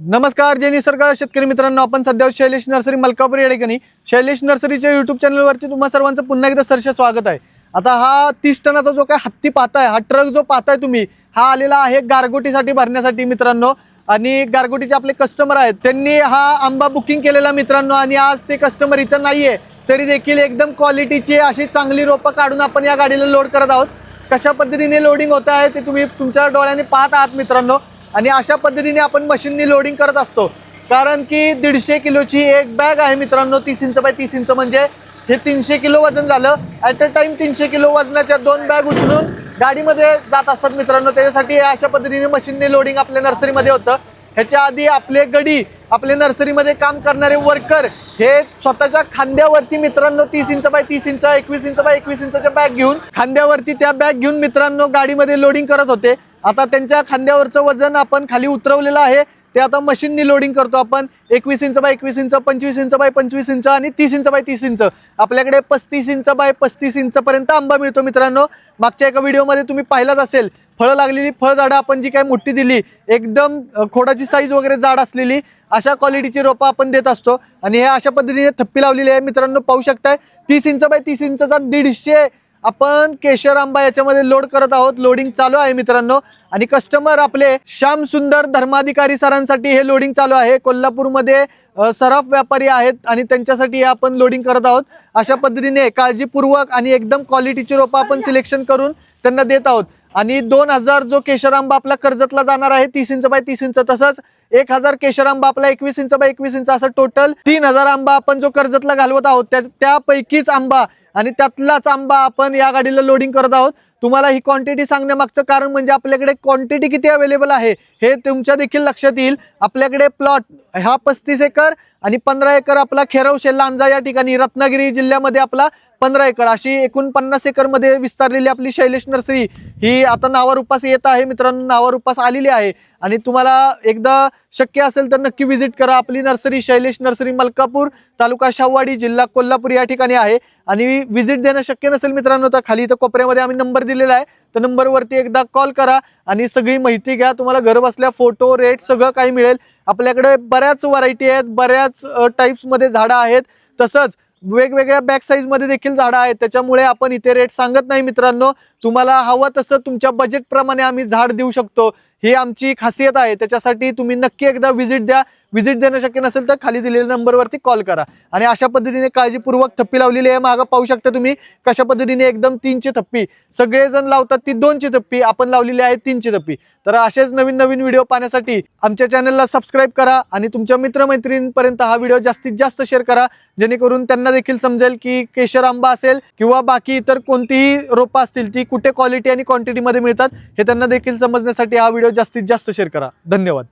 नमस्कार जय निसर्ग. शेतकरी मित्रांनो आपण सध्या शैलेश नर्सरी मलकापूर या ठिकाणी. शैलेश नर्सरीच्या युट्यूब चॅनलवरती तुम्हा सर्वांचं पुन्हा एकदा सरसे स्वागत आहे. आता हा तीस टनाचा जो काय हत्ती पाहताय हा ट्रक जो पाहताय तुम्ही हा आलेला आहे गारगोटीसाठी भरण्यासाठी मित्रांनो. आणि गारगोटीचे आपले कस्टमर आहेत त्यांनी हा आंबा बुकिंग केलेला मित्रांनो आणि आज ते कस्टमर इथं नाहीये. तरी देखील एकदम क्वालिटीची अशी चांगली रोपं काढून आपण या गाडीला लोड करत आहोत. कशा पद्धतीने लोडिंग होत आहे ते तुम्ही तुमच्या डोळ्याने पाहत आहात मित्रांनो. आणि अशा पद्धतीने आपण मशीननी लोडिंग करत असतो. कारण की दीडशे किलोची एक बॅग आहे मित्रांनो तीस इंच बाय तीस इंच म्हणजे हे तीनशे किलो वजन झालं. ॲट अ टाइम तीनशे किलो वजनाच्या दोन बॅग उचलून गाडीमध्ये जात असतात मित्रांनो. त्याच्यासाठी हे अशा पद्धतीने मशीनने लोडिंग आपल्या नर्सरीमध्ये होतं. ह्याच्या आधी आपले गडी आपले नर्सरीमध्ये काम करणारे वर्कर हे स्वतःच्या खांद्यावरती मित्रांनो तीस इंच बाय तीस इंच एकवीस इंच बाय एकवीस इंचच्या बॅग घेऊन खांद्यावरती त्या बॅग घेऊन मित्रांनो गाडीमध्ये लोडिंग करत होते. आता त्यांच्या खांद्यावरचं वजन आपण खाली उतरवलेलं आहे. ते आता मशीननी लोडिंग करतो आपण. एकवीस इंच बाय एकवीस इंच पंचवीस इंच बाय पंचवीस इंच आणि तीस इंच बाय तीस इंच. आपल्याकडे पस्तीस इंच बाय पस्तीस इंचपर्यंत आंबा मिळतो मित्रांनो. मागच्या एका व्हिडिओमध्ये तुम्ही पाहिलाच असेल. फळं लागलेली फळझाडं आपण जी काय मोठी दिली एकदम खोडाची साईज वगैरे जाड असलेली अशा क्वालिटीची रोपं आपण देत असतो. आणि हे अशा पद्धतीने थप्पी लावलेली आहे. मित्रांनो पाहू शकताय. तीस इंच बाय तीस इंचचा दीडशे आपण केशर आंबा याच्यामध्ये लोड करत आहोत. लोडिंग चालू आहे मित्रांनो. आणि कस्टमर आपले श्याम सुंदर धर्माधिकारी सरांसाठी हे लोडिंग चालू आहे. कोल्हापूरमध्ये सराफ व्यापारी आहेत आणि त्यांच्यासाठी हे आपण लोडिंग करत आहोत. अशा पद्धतीने काळजीपूर्वक आणि एकदम क्वालिटीची रोपं आपण सिलेक्शन करून त्यांना देत आहोत. आणि दोन हजार जो केशर आंबा आपला कर्जतला जाणार आहे तीस इंच बाय तीस इंच तसंच एक हजार केशर आंबा आपला एकवीस इंच बाय एकवीस इंच असं टोटल तीन हजार आंबा आपण जो कर्जतला घालवत आहोत त्या त्यापैकीच आंबा आणि त्यातलाच आंबा आपण या गाडीला लोडिंग करत आहोत. तुम्हाला ही क्वांटिटी सांगण्यामागचं कारण म्हणजे आपल्याकडे क्वांटिटी किती अवेलेबल आहे हे तुमच्या देखील लक्षात येईल. आपल्याकडे प्लॉट हा पस्तीस एकर आणि पंधरा एकर आपला खेरवशे लांजा या ठिकाणी रत्नागिरी जिल्ह्यामध्ये आपला पंधरा एकर. अशी एकूण पन्नास एकरमध्ये विस्तारलेली आपली शैलेश नर्सरी ही आता नावार उपास येत आहे मित्रांनो नावार उपास आलेली आहे. आणि तुम्हाला एकदा शक्य असेल तर नक्की व्हिजिट करा आपली नर्सरी शैलेश नर्सरी मलकापूर तालुका शाहवाडी जिल्हा कोल्हापूर या ठिकाणी आहे. आणि व्हिजिट देणं शक्य नसेल मित्रांनो तर खाली इथं कोपऱ्यामध्ये आम्ही नंबर दिलेला आहे. तर नंबरवरती एकदा कॉल करा आणि सगळी माहिती घ्या. तुम्हाला घर बसल्या फोटो रेट सगळं काही मिळेल. आपल्याकडे बऱ्याच व्हरायटी आहेत बऱ्याच टाईप्समध्ये झाडं आहेत. तसंच वेगवेगळ्या बॅक साईजमध्ये देखील झाडं आहेत. त्याच्यामुळे आपण इथे रेट सांगत नाही मित्रांनो. तुम्हाला हवं तसं तुमच्या बजेटप्रमाणे आम्ही झाड देऊ शकतो. ही आमची खासियत आहे. त्याच्यासाठी तुम्ही नक्की एकदा व्हिजिट द्या. व्हिजिट देणं शक्य नसेल तर खाली दिलेल्या नंबरवरती कॉल करा. आणि अशा पद्धतीने काळजीपूर्वक थप्पी लावलेली आहे. मागं पाहू शकता तुम्ही कशा पद्धतीने एकदम तीनची थप्पी. सगळेजण लावतात ती दोनची थप्पी. आपण लावलेली आहे तीनची थप्पी. तर असेच नवीन नवीन व्हिडिओ पाहण्यासाठी आमच्या चॅनलला सबस्क्राईब करा आणि तुमच्या मित्रमैत्रिणींपर्यंत हा व्हिडिओ जास्तीत जास्त शेअर करा. जेणेकरून त्यांना देखील समजेल की केशर आंबा असेल किंवा बाकी इतर कोणतीही रोपं असतील ती कुठे क्वालिटी आणि क्वांटिटीमध्ये मिळतात हे त्यांना देखील समजण्यासाठी हा व्हिडिओ जास्तीत जास्त शेअर करा. धन्यवाद.